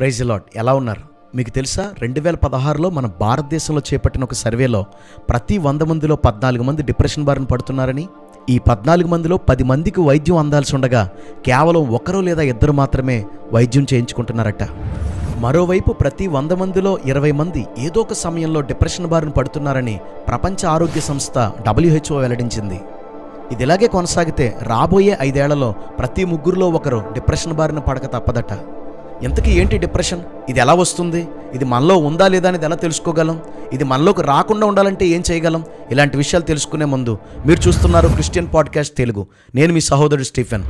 Praise lord ఎలా ఉన్నారు? మీకు తెలుసా? రెండు వేల పదహారులో మన భారతదేశంలో చేపట్టిన ఒక సర్వేలో ప్రతి వంద మందిలో పద్నాలుగు మంది డిప్రెషన్ బారిన పడుతున్నారని ఈ పద్నాలుగు మందిలో పది మందికి వైద్యం అందాల్సి ఉండగా కేవలం ఒకరు లేదా ఇద్దరు మాత్రమే వైద్యం చేయించుకుంటున్నారట. మరోవైపు ప్రతి వంద మందిలో ఇరవై మంది ఏదో ఒక సమయంలో డిప్రెషన్ బారిన పడుతున్నారని ప్రపంచ ఆరోగ్య సంస్థ డబ్ల్యూహెచ్ఓ వెల్లడించింది. ఇది ఇలాగే కొనసాగితే రాబోయే ఐదేళ్ళలో ప్రతి ముగ్గురులో ఒకరు డిప్రెషన్ బారిన పడక తప్పదట. ఇంతకీ ఏంటి డిప్రెషన్? ఇది ఎలా వస్తుంది? ఇది మనలో ఉందా లేదా అనేది ఎలా తెలుసుకోగలం? ఇది మనలోకి రాకుండా ఉండాలంటే ఏం చేయగలం? ఇలాంటి విషయాలు తెలుసుకునే ముందు మీరు చూస్తున్నారు క్రిస్టియన్ పాడ్కాస్ట్ తెలుగు. నేను మీ సహోదరుడు స్టీఫెన్.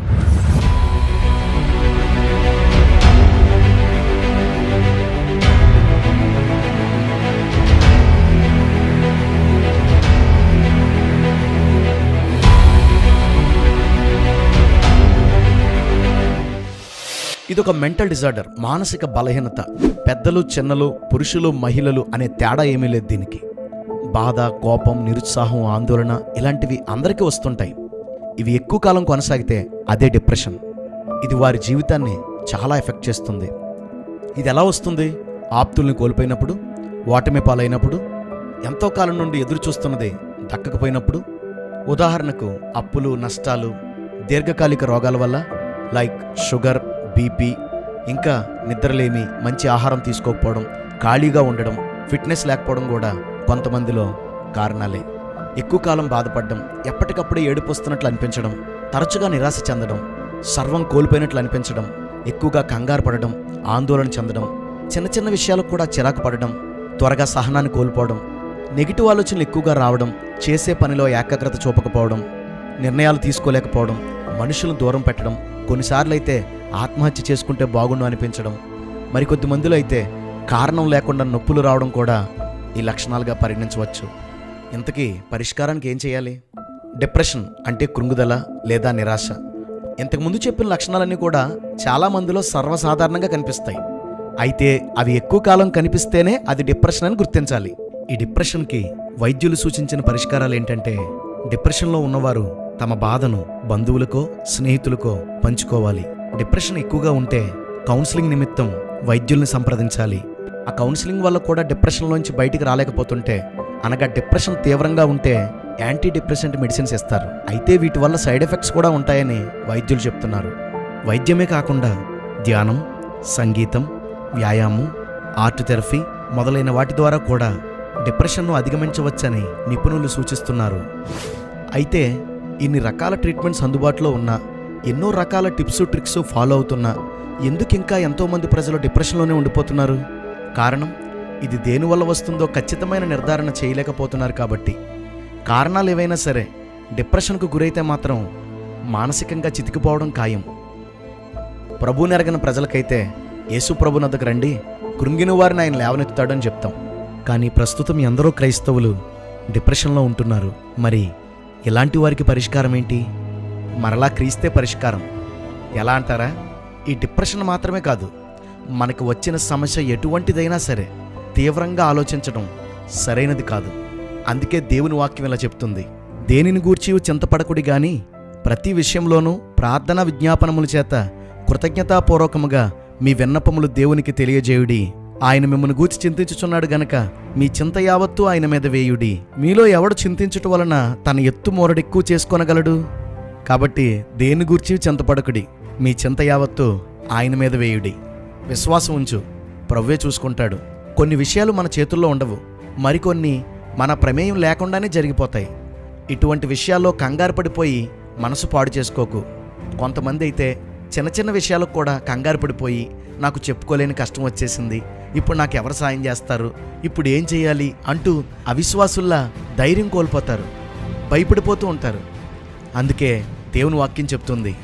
ఇది ఒక మెంటల్ డిజార్డర్ మానసిక బలహీనత. పెద్దలు చిన్నలు పురుషులు మహిళలు అనే తేడా ఏమీ లేదు దీనికి. బాధ కోపం నిరుత్సాహం ఆందోళన ఇలాంటివి అందరికీ వస్తుంటాయి. ఇవి ఎక్కువ కాలం కొనసాగితే అదే డిప్రెషన్. ఇది వారి జీవితాన్ని చాలా ఎఫెక్ట్ చేస్తుంది. ఇది ఎలా వస్తుంది? ఆప్తుల్ని కోల్పోయినప్పుడు ఓటమి పాలైనప్పుడు ఎంతో కాలం నుండి ఎదురు చూస్తున్నది దక్కకపోయినప్పుడు? ఉదాహరణకు అప్పులు నష్టాలు దీర్ఘకాలిక రోగాల వల్ల లైక్ షుగర్ బీపీ ఇంకా నిద్రలేమి మంచి ఆహారం తీసుకోకపోవడం ఖాళీగా ఉండడం ఫిట్నెస్ లేకపోవడం కూడా కొంతమందిలో కారణాలే. ఎక్కువ కాలం బాధపడడం ఎప్పటికప్పుడు ఏడుపు వస్తున్నట్లు అనిపించడం తరచుగా నిరాశ చెందడం సర్వం కోల్పోయినట్లు అనిపించడం ఎక్కువగా కంగారు పడడం ఆందోళన చెందడం చిన్న చిన్న విషయాలకు కూడా చిరాకు పడడం త్వరగా సహనాన్ని కోల్పోవడం నెగిటివ్ ఆలోచనలు ఎక్కువగా రావడం చేసే పనిలో ఏకాగ్రత చూపకపోవడం నిర్ణయాలు తీసుకోలేకపోవడం మనుషులను దూరం పెట్టడం కొన్నిసార్లు అయితే ఆత్మహత్య చేసుకుంటే బాగుండు అనిపించడం. మరికొద్ది మందిలో అయితే కారణం లేకుండా నొప్పులు రావడం కూడా ఈ లక్షణాలుగా పరిగణించవచ్చు. ఇంతకీ పరిష్కారానికి ఏం చేయాలి? డిప్రెషన్ అంటే కృంగుదల లేదా నిరాశ. ఇంతకుముందు చెప్పిన లక్షణాలన్నీ కూడా చాలా మందిలో సర్వసాధారణంగా కనిపిస్తాయి. అయితే అవి ఎక్కువ కాలం కనిపిస్తేనే అది డిప్రెషన్ అని గుర్తించాలి. ఈ డిప్రెషన్కి వైద్యులు సూచించిన పరిష్కారాలు ఏంటంటే డిప్రెషన్లో ఉన్నవారు తమ బాధను బంధువులకో స్నేహితులకో పంచుకోవాలి. డిప్రెషన్ ఎక్కువగా ఉంటే కౌన్సిలింగ్ నిమిత్తం వైద్యుల్ని సంప్రదించాలి. ఆ కౌన్సిలింగ్ వల్ల కూడా డిప్రెషన్లోంచి బయటికి రాలేకపోతుంటే అనగా డిప్రెషన్ తీవ్రంగా ఉంటే యాంటీ డిప్రెసెంట్ మెడిసిన్స్ ఇస్తారు. అయితే వీటి వల్ల సైడ్ ఎఫెక్ట్స్ కూడా ఉంటాయని వైద్యులు చెప్తున్నారు. వైద్యమే కాకుండా ధ్యానం సంగీతం వ్యాయామం ఆర్ట్ థెరపీ మొదలైన వాటి ద్వారా కూడా డిప్రెషన్ను అధిగమించవచ్చని నిపుణులు సూచిస్తున్నారు. అయితే ఇన్ని రకాల ట్రీట్మెంట్స్ అందుబాటులో ఉన్నా ఎన్నో రకాల టిప్స్ ట్రిక్స్ ఫాలో అవుతున్నా ఎందుకు ఇంకా ఎంతోమంది ప్రజలు డిప్రెషన్లోనే ఉండిపోతున్నారు? కారణం ఇది దేనివల్ల వస్తుందో ఖచ్చితమైన నిర్ధారణ చేయలేకపోతున్నారు కాబట్టి. కారణాలు ఏవైనా సరే డిప్రెషన్కు గురైతే మాత్రం మానసికంగా చితికిపోవడం ఖాయం. ప్రభునెరగిన ప్రజలకైతే యేసు ప్రభునద్దకు రండి కృంగిన వారిని ఆయన లేవనెత్తుతాడని చెప్తాం. కానీ ప్రస్తుతం ఎందరో క్రైస్తవులు డిప్రెషన్లో ఉంటున్నారు. మరి ఇలాంటి వారికి పరిష్కారం ఏంటి మరలా క్రీస్తే పరిష్కారం. ఎలా అంటారా? ఈ డిప్రెషన్ మాత్రమే కాదు మనకు వచ్చిన సమస్య ఎటువంటిదైనా సరే తీవ్రంగా ఆలోచించడం సరైనది కాదు. అందుకే దేవుని వాక్యం ఇలా చెప్తుంది. దేనిని గూర్చి చింతపడకుడి గాని ప్రతి విషయంలోనూ ప్రార్థన విజ్ఞాపనముల చేత కృతజ్ఞతాపూర్వకముగా మీ విన్నపములు దేవునికి తెలియజేయుడి. ఆయన మిమ్మల్ని గూర్చి చింతించుచున్నాడు గనక మీ చింత యావత్తు ఆయన మీద వేయుడి. మీలో ఎవడు చింతించుట వలన తన ఎత్తు మోరడెక్కువ చేసుకొనగలడు? కాబట్టి దేని గూర్చి చింతపడకుడి? మీ చింత యావత్తు ఆయన మీద వేయుడి. విశ్వాసం ఉంచు ప్రవ్వే చూసుకుంటాడు. కొన్ని విషయాలు మన చేతుల్లో ఉండవు. మరికొన్ని మన ప్రమేయం లేకుండానే జరిగిపోతాయి. ఇటువంటి విషయాల్లో కంగారు పడిపోయి మనసు పాడు చేసుకోకు. కొంతమంది అయితే చిన్న చిన్న విషయాలకు కూడా కంగారు పడిపోయి నాకు చెప్పుకోలేని కష్టం వచ్చేసింది. ఇప్పుడు నాకు ఎవరు సాయం చేస్తారు? ఇప్పుడు ఏం చేయాలి? అంటూ అవిశ్వాసుల్లా ధైర్యం కోల్పోతారు. భయపడిపోతూ ఉంటారు. అందుకే దేవుని వాక్యం చెప్తుంది.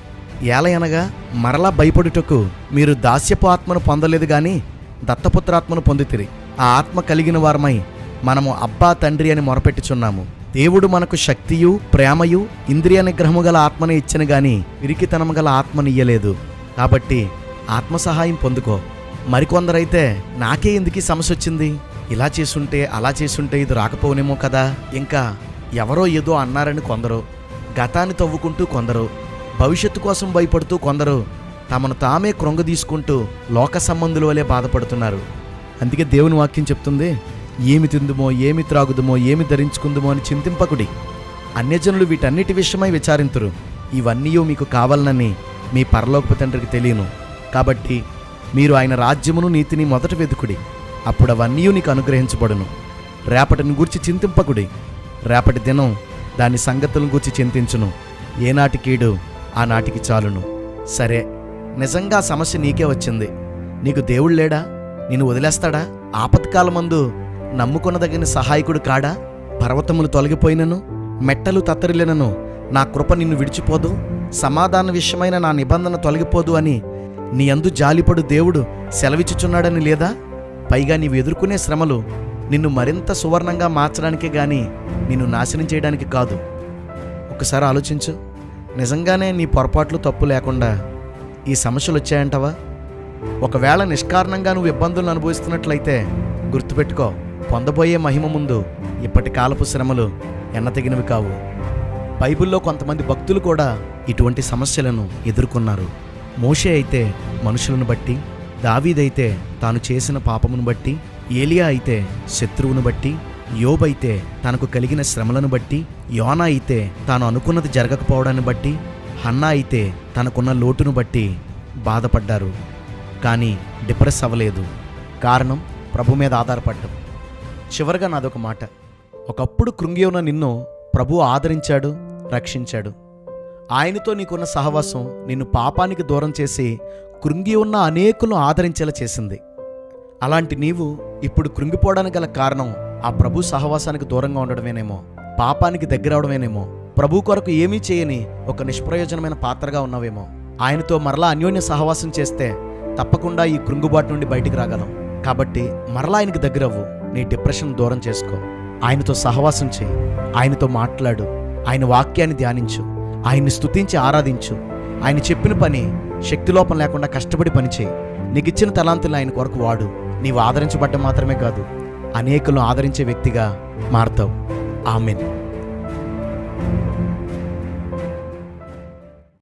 ఏలయనగా మరలా భయపడుటకు మీరు దాస్యపు ఆత్మను పొందలేదు కానీ దత్తపుత్రాత్మను పొందితిరి. ఆ ఆత్మ కలిగిన వారమై మనము అబ్బా తండ్రి అని మొరపెట్టుచున్నాము. దేవుడు మనకు శక్తియు ప్రేమయు ఇంద్రియ నిగ్రహము గల ఆత్మని ఇచ్చిన గాని విరికితనము గల ఆత్మనియ్యలేదు కాబట్టి ఆత్మ సహాయం పొందుకో. మరికొందరైతే నాకే ఎందుకు సమస్య వచ్చింది ఇలా చేసుంటే అలా చేసుంటే ఇది రాకపోనేమో కదా. ఇంకా ఎవరో ఏదో అన్నారని కొందరు. గతాన్ని తవ్వుకుంటూ కొందరు భవిష్యత్తు కోసం భయపడుతూ కొందరు తమను తామే కృంగదీసుకుంటూ లోక సంబంధుల వలె బాధపడుతున్నారు. అందుకే దేవుని వాక్యం చెప్తుంది ఏమి తిందుమో ఏమి త్రాగుదుమో ఏమి ధరించుకుందుమో అని చింతింపకుడి. అన్యజనులు వీటన్నిటి విషయమై విచారింతురు. ఇవన్నీ మీకు కావాలనని మీ పరలోకపు తండ్రికి తెలియను. కాబట్టి మీరు ఆయన రాజ్యమును నీతిని మొదట వెతుకుడి అప్పుడు అవన్నీ నీకు అనుగ్రహించబడును. రేపటిని గూర్చి చింతింపకుడి. రేపటి దినం దాని సంగతులను గూర్చి చింతించును. ఏనాటి కీడు ఆనాటికి చాలును. సరే నిజంగా సమస్య నీకే వచ్చింది. నీకు దేవుడు లేడా? నిన్ను వదిలేస్తాడా? ఆపత్కాలమందు నమ్ముకొనదగిన సహాయకుడు కాడా? పర్వతములు తొలగిపోయినను మెట్టలు తత్తరిలినను నా కృప నిన్ను విడిచిపోదు సమాధాన విషయమైన నా నిబంధన తొలగిపోదు అని నీ అందు జాలిపడు దేవుడు సెలవిచ్చుచున్నాడని లేదా? పైగా నీవు ఎదుర్కొనే శ్రమలు నిన్ను మరింత సువర్ణంగా మార్చడానికే కానీ నిన్ను నాశనం చేయడానికి కాదు. ఒకసారి ఆలోచించు. నిజంగానే నీ పొరపాట్లు తప్పు లేకుండా ఈ సమస్యలు వచ్చాయంటవా? ఒకవేళ నిష్కారణంగా నువ్వు ఇబ్బందులను అనుభవిస్తున్నట్లయితే గుర్తుపెట్టుకో. పొందబోయే మహిమ ముందు ఇప్పటి కాలపు శ్రమలు ఎన్నతగినవి కావు. బైబిల్లో కొంతమంది భక్తులు కూడా ఇటువంటి సమస్యలను ఎదుర్కొన్నారు. మోషే అయితే మనుషులను బట్టి దావీదైతే తాను చేసిన పాపమును బట్టి ఏలియా అయితే శత్రువును బట్టి యోబైతే తనకు కలిగిన శ్రమలను బట్టి యోనా అయితే తాను అనుకున్నది జరగకపోవడాన్ని బట్టి హన్నా అయితే తనకున్న లోటును బట్టి బాధపడ్డారు. కానీ డిప్రెస్ అవ్వలేదు. కారణం ప్రభు మీద ఆధారపడ్డం. చివరిగా నాదొక మాట. ఒకప్పుడు కృంగి ఉన్న నిన్ను ప్రభు ఆదరించాడు రక్షించాడు. ఆయనతో నీకున్న సహవాసం నిన్ను పాపానికి దూరం చేసి కృంగి ఉన్న అనేకులను ఆదరించేలా చేసింది. అలాంటి నీవు ఇప్పుడు కృంగిపోవడానికి గల కారణం ఆ ప్రభు సహవాసానికి దూరంగా ఉండడమేనేమో పాపానికి దగ్గరవడమేనేమో ప్రభు కొరకు ఏమీ చేయని ఒక నిష్ప్రయోజనమైన పాత్రగా ఉన్నావేమో. ఆయనతో మరలా అన్యోన్య సహవాసం చేస్తే తప్పకుండా ఈ కృంగుబాటు నుండి బయటికి రాగలం. కాబట్టి మరలా ఆయనకి దగ్గరవ్వు నీ డిప్రెషన్ దూరం చేసుకో. ఆయనతో సహవాసం చేయి ఆయనతో మాట్లాడు ఆయన వాక్యాన్ని ధ్యానించు ఆయన్ని స్తుతించి ఆరాధించు. ఆయన చెప్పిన పని శక్తిలోపం లేకుండా కష్టపడి పనిచేయి. నీకు ఇచ్చిన తలాంతులు ఆయన కొరకు వాడు. నీవు ఆదరించబడ్డం మాత్రమే కాదు అనేకులను ఆదరించే వ్యక్తిగా మారతావు. ఆమెను.